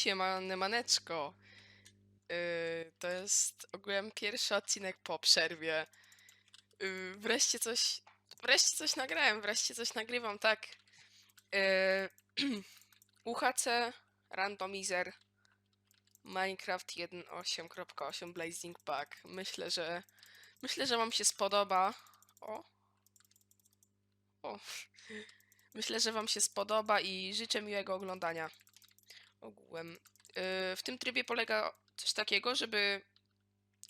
Siemane maneczko. Yy, to jest ogółem pierwszy odcinek po przerwie. Yy, wreszcie coś, wreszcie coś nagrałem, wreszcie coś nagrywam, tak. Yy, UHC Randomizer Minecraft 1.8.8 Blazing Pack. Myślę, że myślę, że wam się spodoba. O. O. Myślę, że wam się spodoba i życzę miłego oglądania ogółem. Yy, w tym trybie polega coś takiego, żeby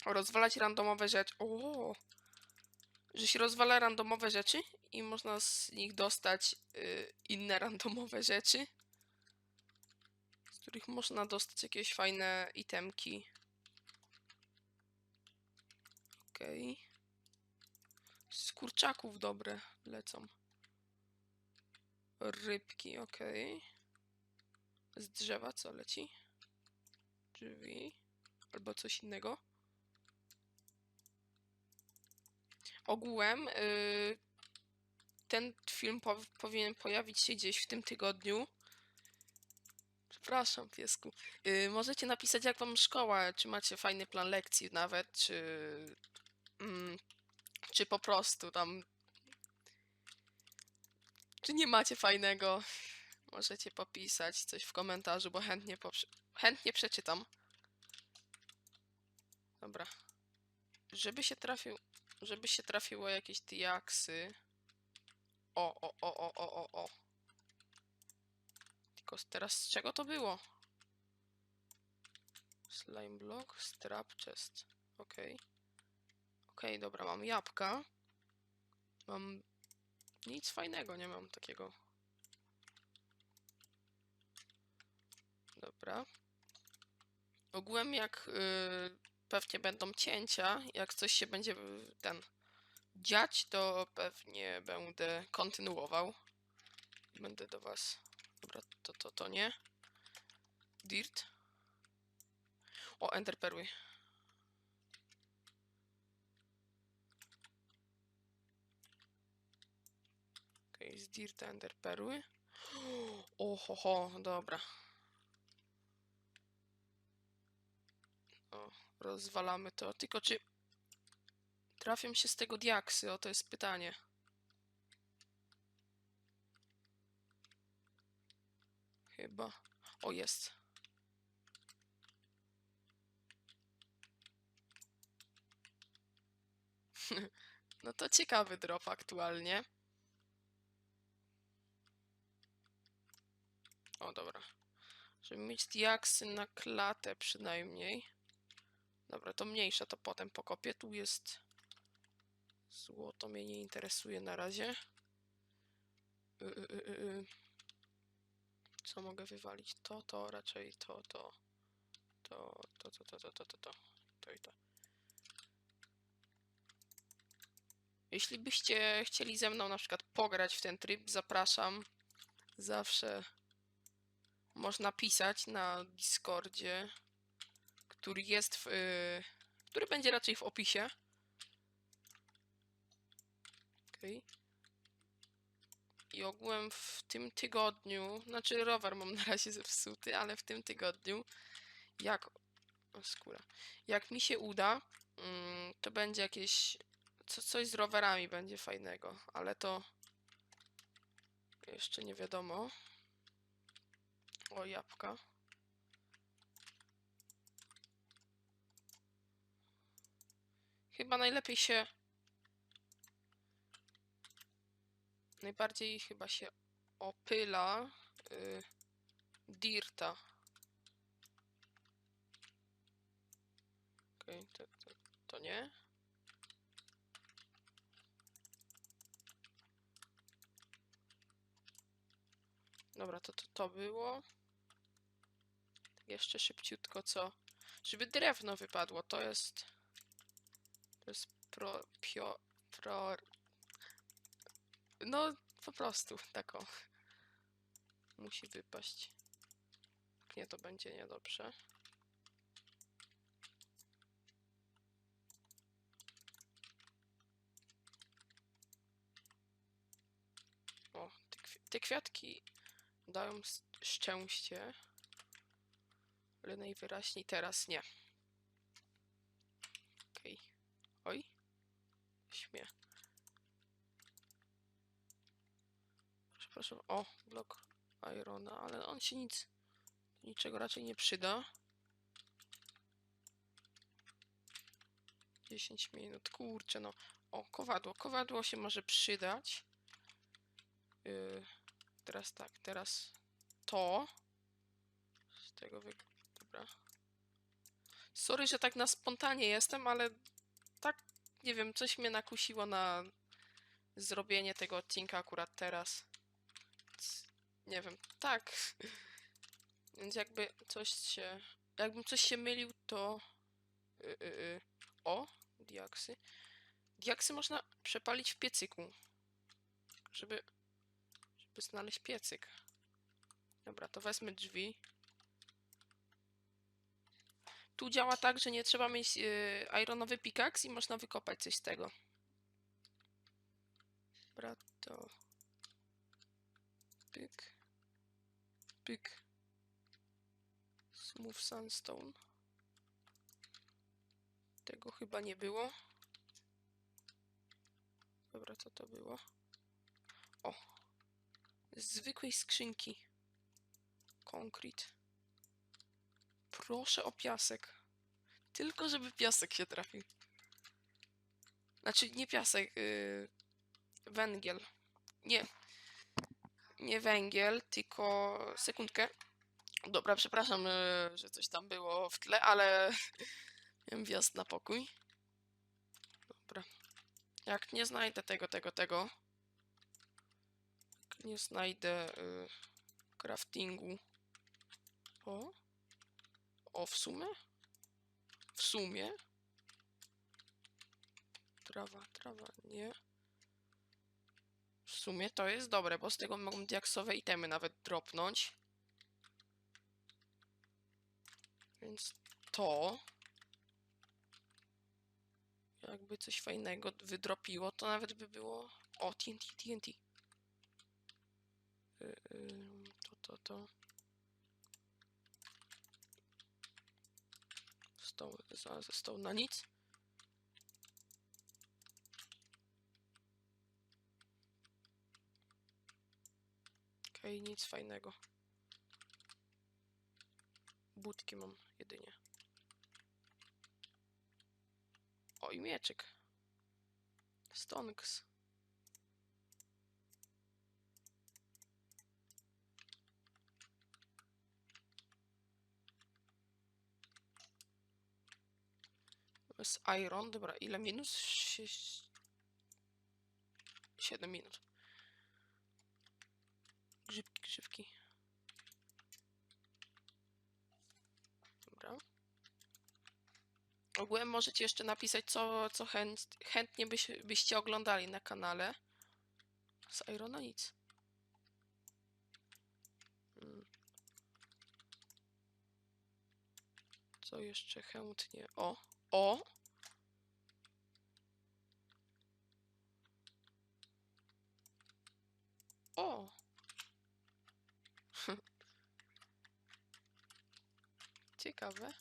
rozwalać randomowe rzeczy. O! Że się rozwala randomowe rzeczy i można z nich dostać yy, inne randomowe rzeczy, z których można dostać jakieś fajne itemki. Okej. Z kurczaków dobre lecą. Rybki, okej. Z drzewa co leci? Drzwi. Albo coś innego. Ogółem y, ten film pow- powinien pojawić się gdzieś w tym tygodniu. Przepraszam, piesku. Y, możecie napisać, jak wam szkoła, czy macie fajny plan lekcji nawet, czy, mm, czy po prostu tam. Czy nie macie fajnego? Możecie popisać coś w komentarzu, bo chętnie, chętnie przeczytam. Dobra. Żeby się trafił, żeby się trafiło jakieś diaksy. O, o, o, o, o, o, o. Tylko teraz z czego to było? Slime block, strap chest. Okej. Okej, dobra, mam jabłka. Mam nic fajnego, nie mam takiego. Dobra. Ogółem jak y, pewnie będą cięcia, jak coś się będzie y, ten dziać, to pewnie będę kontynuował. Będę do was. Dobra, to to to nie. Dirt. O, ender perły. Okej, z Dirta ender perły. Oho, ho, dobra. O, rozwalamy to. Tylko czy trafią się z tego diaksy? O, to jest pytanie. Chyba. O, jest. No to ciekawy drop aktualnie. O, dobra. Żeby mieć diaksy na klatę przynajmniej. Dobra, to mniejsza, to potem pokopię. Tu jest złoto, mnie nie interesuje na razie. Y, y, y. Co mogę wywalić? To, to, raczej to, to. To, to, to, to, to, to, to, to. To i to. Jeśli byście chcieli ze mną na przykład pograć w ten tryb, zapraszam. Zawsze można pisać na Discordzie, który jest w, y, który będzie raczej w opisie. Okej. I ogółem w tym tygodniu, znaczy rower mam na razie zepsuty, ale w tym tygodniu, jak, o, skóra, jak mi się uda, mm, to będzie jakieś, co, coś z rowerami będzie fajnego, ale to jeszcze nie wiadomo. O, jabłka. Chyba najlepiej się. Najbardziej chyba się opyla y, Dirta. Okej, to, to, to nie. Dobra, to, to to było. Jeszcze szybciutko co? Żeby drewno wypadło, to jest... Jest pro... Pio... Pro... No, po prostu, taką. Musi wypaść. Nie, to będzie niedobrze. O, te, kwi- te kwiatki dają szczęście. Ale najwyraźniej teraz nie. Okej. Oj. Śmie. Przepraszam. O, blok Irona, ale on się nic, niczego raczej nie przyda. 10 minut, kurczę no. O, kowadło. Kowadło się może przydać. Yy, teraz tak, teraz to. Z tego wy... Dobra. Sorry, że tak na spontanie jestem, ale nie wiem, coś mnie nakusiło na zrobienie tego odcinka akurat teraz. Nie wiem, tak. Więc jakby coś się... Jakbym coś się mylił, to... Yy, yy, yy. O, diaksy. Diaksy można przepalić w piecyku. Żeby... Żeby znaleźć piecyk. Dobra, to wezmę drzwi. Tu działa tak, że nie trzeba mieć yy, ironowy pikaks i można wykopać coś z tego. Dobra, to... Pyk. Pyk. Smooth sandstone. Tego chyba nie było. Dobra, co to było? O! Z zwykłej skrzynki. Konkret. Proszę o piasek. Tylko żeby piasek się trafił. Znaczy nie piasek, yy, węgiel. Nie. Nie węgiel, tylko sekundkę. Dobra, przepraszam, yy, że coś tam było w tle, ale miałem wjazd na pokój. Dobra. Jak nie znajdę tego, tego, tego. Jak nie znajdę yy, craftingu. O. O, w sumie? W sumie? Trawa, trawa, nie. W sumie to jest dobre, bo z tego mogą diaksowe itemy nawet dropnąć. Więc to... Jakby coś fajnego wydropiło, to nawet by było... O, TNT, TNT. Y, ym, to, to, to. Stał, znalazłem stał na nic. Okej, nic fajnego. Budki mam jedynie. O, i mieczyk. Stonks. Jest iron. Dobra, ile minut? Sześć... 7 minut. Grzybki, grzybki. Dobra. Ogółem możecie jeszcze napisać, co, co chęt, chętnie byś, byście oglądali na kanale. Z Irona nic. Mm. Co jeszcze chętnie? O! O! Ciekawe.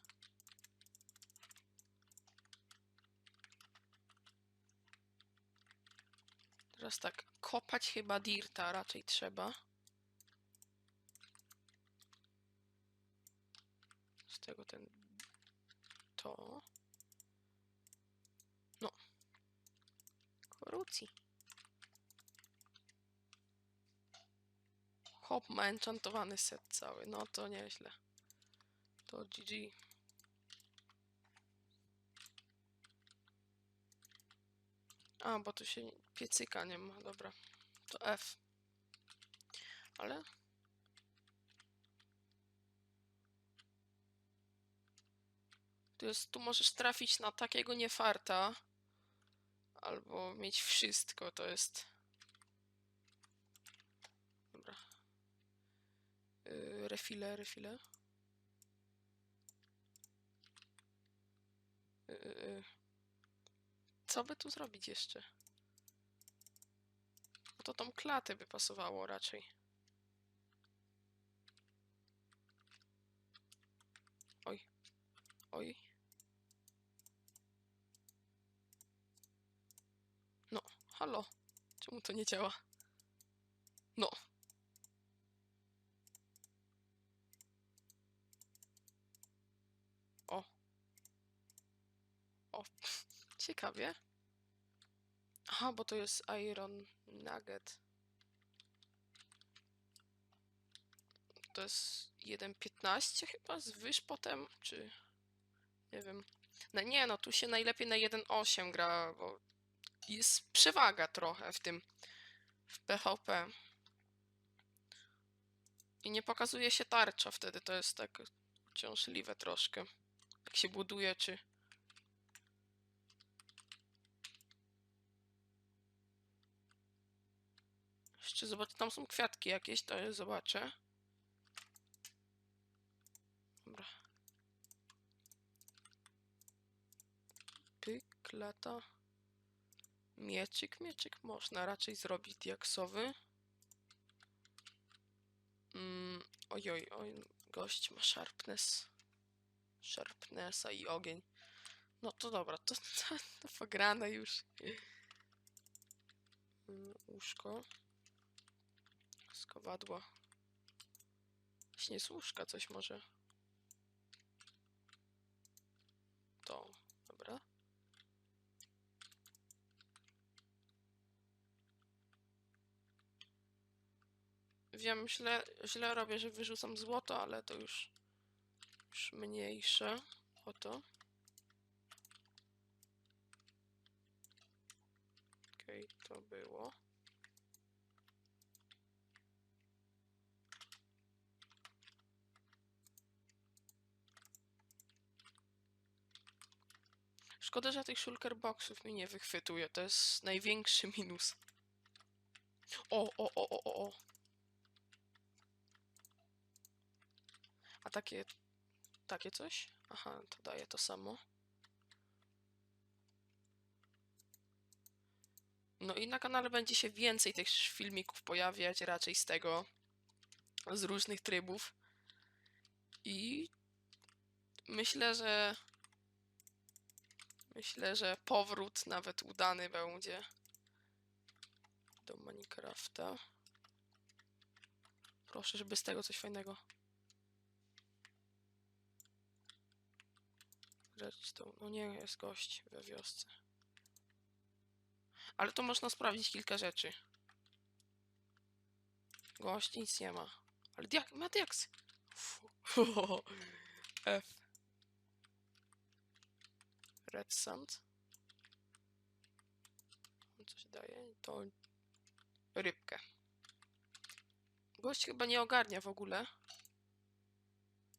Teraz tak, kopać chyba dirta raczej trzeba. Z tego ten... To... No. Korupcji. Hop ma enchantowany set cały, no to nieźle. To GG. A, bo tu się piecyka nie ma, dobra. To F. Ale... Tu, jest, tu możesz trafić na takiego niefarta. Albo mieć wszystko, to jest... Dobra. Yy, refile, refile. Yy, yy. Co by tu zrobić jeszcze? No to tą klatę by pasowało raczej. oj. No, halo. Czemu to nie działa? No. O. Ciekawie. Aha, bo to jest Iron Nugget. To jest 1.15 chyba, zwyż potem, czy... Nie wiem. No nie, no tu się najlepiej na 1.8 gra, bo jest przewaga trochę w tym, w PvP. I nie pokazuje się tarcza wtedy, to jest tak uciążliwe troszkę. Jak się buduje, czy... Jeszcze zobacz, tam są kwiatki jakieś, to je zobaczę. Dobra. Pyk, lata. Mieczyk, mieczyk można raczej zrobić diaksowy. Mm, ojoj, oj, gość ma sharpness. Sharpnessa i ogień. No to dobra, to, to, to pograne już. Mm, Łóżko. Skowadło. Właśnie z coś może. To, dobra. Wiem, źle, źle robię, że wyrzucam złoto, ale to już, już mniejsze o to. Okej, to było. Szkoda, że tych shulker boxów mi nie wychwytuje. To jest największy minus. O, o, o, o, o, o. A takie... Takie coś? Aha, to daje to samo. No i na kanale będzie się więcej tych filmików pojawiać, raczej z tego, z różnych trybów. I myślę, że myślę, że powrót nawet udany będzie do Minecrafta. Proszę, żeby z tego coś fajnego. Redstone. No nie, jest gość we wiosce. Ale to można sprawdzić kilka rzeczy. Gość nic nie ma. Ale diak ma. F. Red sand. Co się daje? To rybkę. Gość chyba nie ogarnia w ogóle.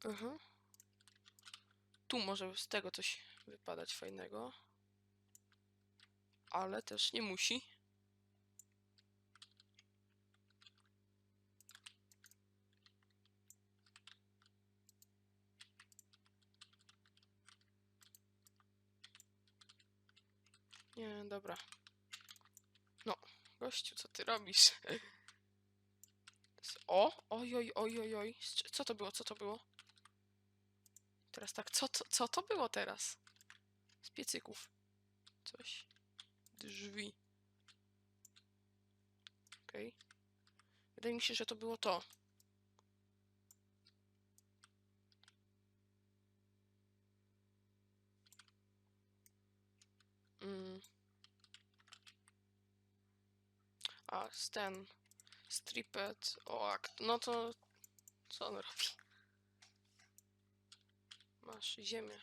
Mhm. Tu może z tego coś wypadać fajnego. Ale też nie musi. Nie, dobra. No, gościu, co ty robisz? O, oj, oj, oj. Co to było, co to było? Teraz tak, co to, co to było teraz? Z piecyków. Coś. Drzwi. Okej. Wydaje mi się, że to było to. Mm. A, Stan. Stripped. O, akt. No to... Co on robi? Masz ziemię.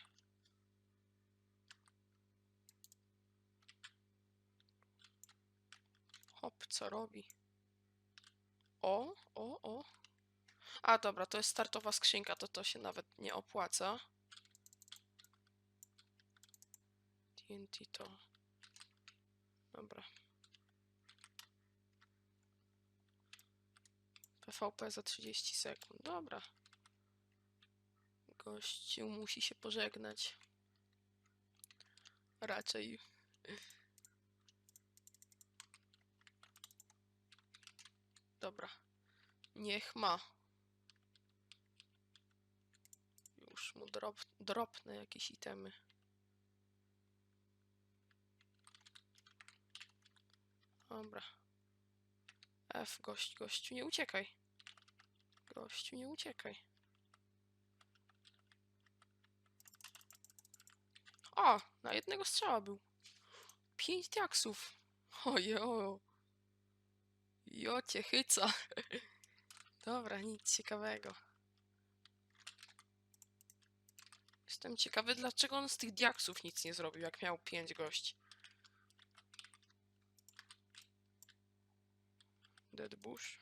Hop, co robi? O, o, o. A, dobra, to jest startowa skrzynka, to to się nawet nie opłaca. TNT to... Dobra. PvP za 30 sekund. Dobra. Gościu musi się pożegnać. Raczej. Dobra. Niech ma. Już. Mu drop, dropnę jakieś itemy. Dobra. F, gość, gościu, nie uciekaj. Gościu, nie uciekaj. O, na jednego strzała był. Pięć diaksów. Ojo. Jo cię chyca. Dobra, nic ciekawego. Jestem ciekawy, dlaczego on z tych diaksów nic nie zrobił, jak miał pięć gości. Dead bush.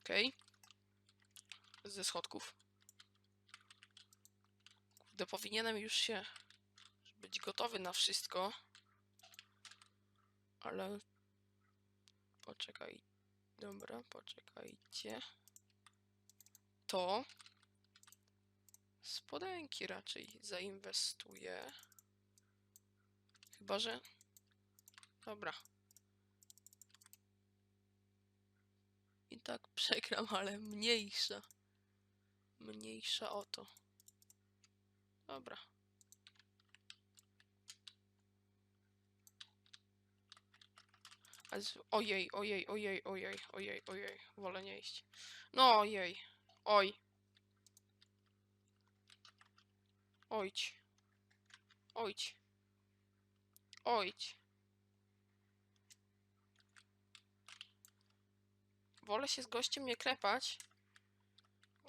Okej. Ze schodków. Kurde, powinienem już się być gotowy na wszystko. Ale... Poczekaj. Dobra, poczekajcie. To... Spodenki raczej zainwestuję. Chyba, że... Dobra. I tak przegram, ale mniejsza. Mniejsza o to. Dobra. Ojej, ojej, ojej, ojej, ojej, ojej. Wolę nie iść. No ojej. Oj. Ojć. Ojć. Ojć. Wolę się z gościem nie klepać.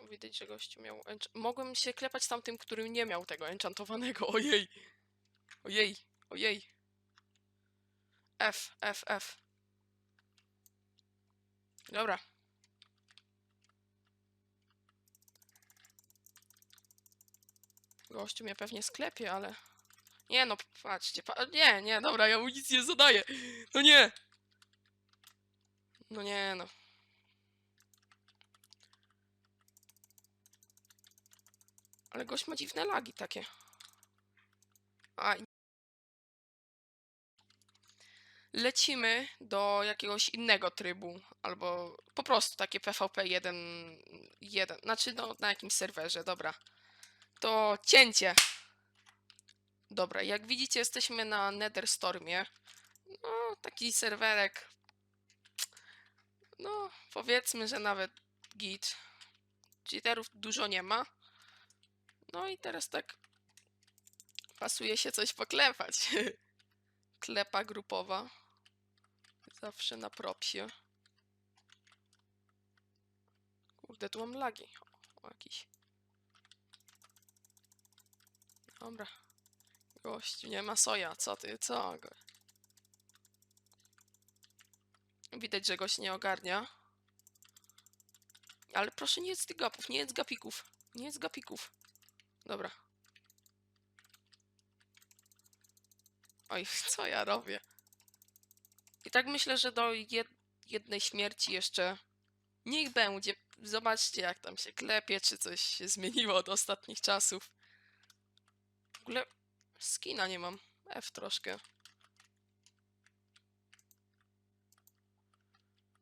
Widać, że gościu miał... Mogłem się klepać tamtym, który nie miał tego enchantowanego. Ojej. Ojej. Ojej. F, F, F. Dobra. Gościu mnie pewnie sklepie, ale... Nie no, patrzcie, pa... nie, nie, dobra, ja mu nic nie zadaję. No nie. No nie no. Ale gość ma dziwne lagi takie. A. i- Lecimy do jakiegoś innego trybu, albo po prostu takie PvP 1, 1. Znaczy, no, na jakimś serwerze, dobra. To cięcie. Dobra, jak widzicie, jesteśmy na Netherstormie. No, taki serwerek. No, powiedzmy, że nawet git. Cheaterów dużo nie ma. No i teraz tak pasuje się coś poklepać. Klepa grupowa. Zawsze na propsie. Kurde, tu mam lagi. O, jakiś. Dobra. Gościu, nie ma soja. Co ty, co? Widać, że gość nie ogarnia. Ale proszę nie jedz tych gapów, nie jedz gapików. Nie jedz gapików. Dobra. Oj, co ja robię? I tak myślę, że do jed jednej śmierci jeszcze niech będzie. Zobaczcie, jak tam się klepie, czy coś się zmieniło od ostatnich czasów. W ogóle skina nie mam. F troszkę.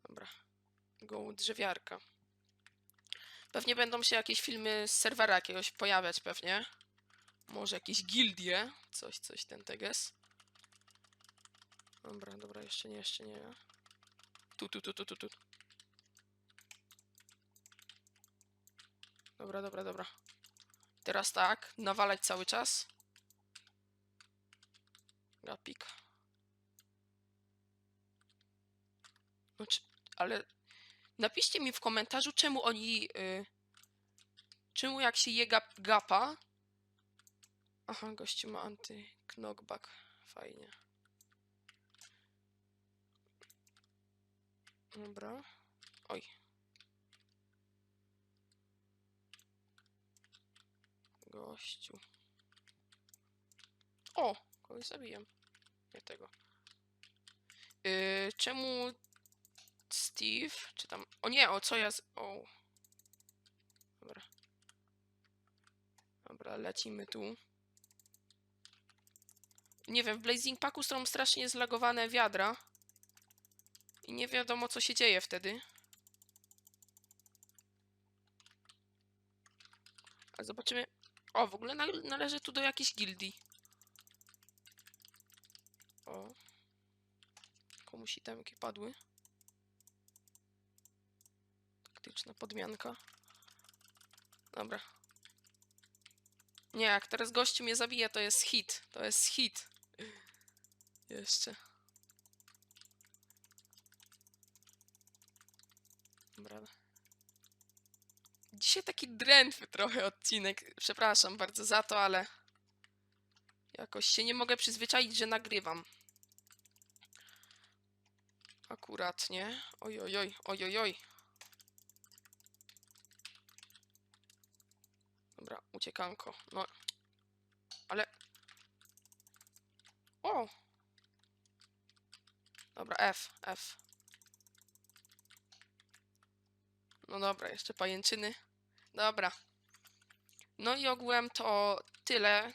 Dobra. Go drzewiarka. Pewnie będą się jakieś filmy z serwera jakiegoś pojawiać pewnie. Może jakieś gildie. Coś, coś ten teges. Dobra, dobra, jeszcze nie, jeszcze nie. Tu, tu, tu, tu, tu, tu. Dobra, dobra, dobra. Teraz tak, nawalać cały czas. Gapik. No, czy, ale napiszcie mi w komentarzu, czemu oni... Y, czemu jak się je gap, gapa... Aha, gościu ma anty-knockback. Fajnie. Dobra. Oj. Gościu. O! Kogoś zabiję. Nie tego. Yy, czemu Steve? Czy tam... O nie, o co ja z... O. Dobra. Dobra, lecimy tu. Nie wiem, w Blazing Packu są strasznie zlagowane wiadra. I nie wiadomo, co się dzieje wtedy. A zobaczymy. O, w ogóle nal- należy tu do jakiejś gildii. O. Komuś itemki padły. Taktyczna podmianka. Dobra. Nie, jak teraz gościu mnie zabije, to jest hit. To jest hit. Jeszcze. Dobra. Dzisiaj taki drętwy trochę odcinek. Przepraszam bardzo za to, ale jakoś się nie mogę przyzwyczaić, że nagrywam. Akurat, nie? Oj, oj, oj, oj, oj, oj. Dobra, uciekanko. No. Ale... O! Dobra, F, F. No dobra, jeszcze pajęczyny. Dobra. No i ogółem to tyle.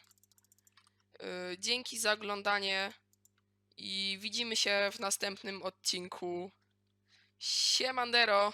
Yy, dzięki za oglądanie i widzimy się w następnym odcinku. Siemandero!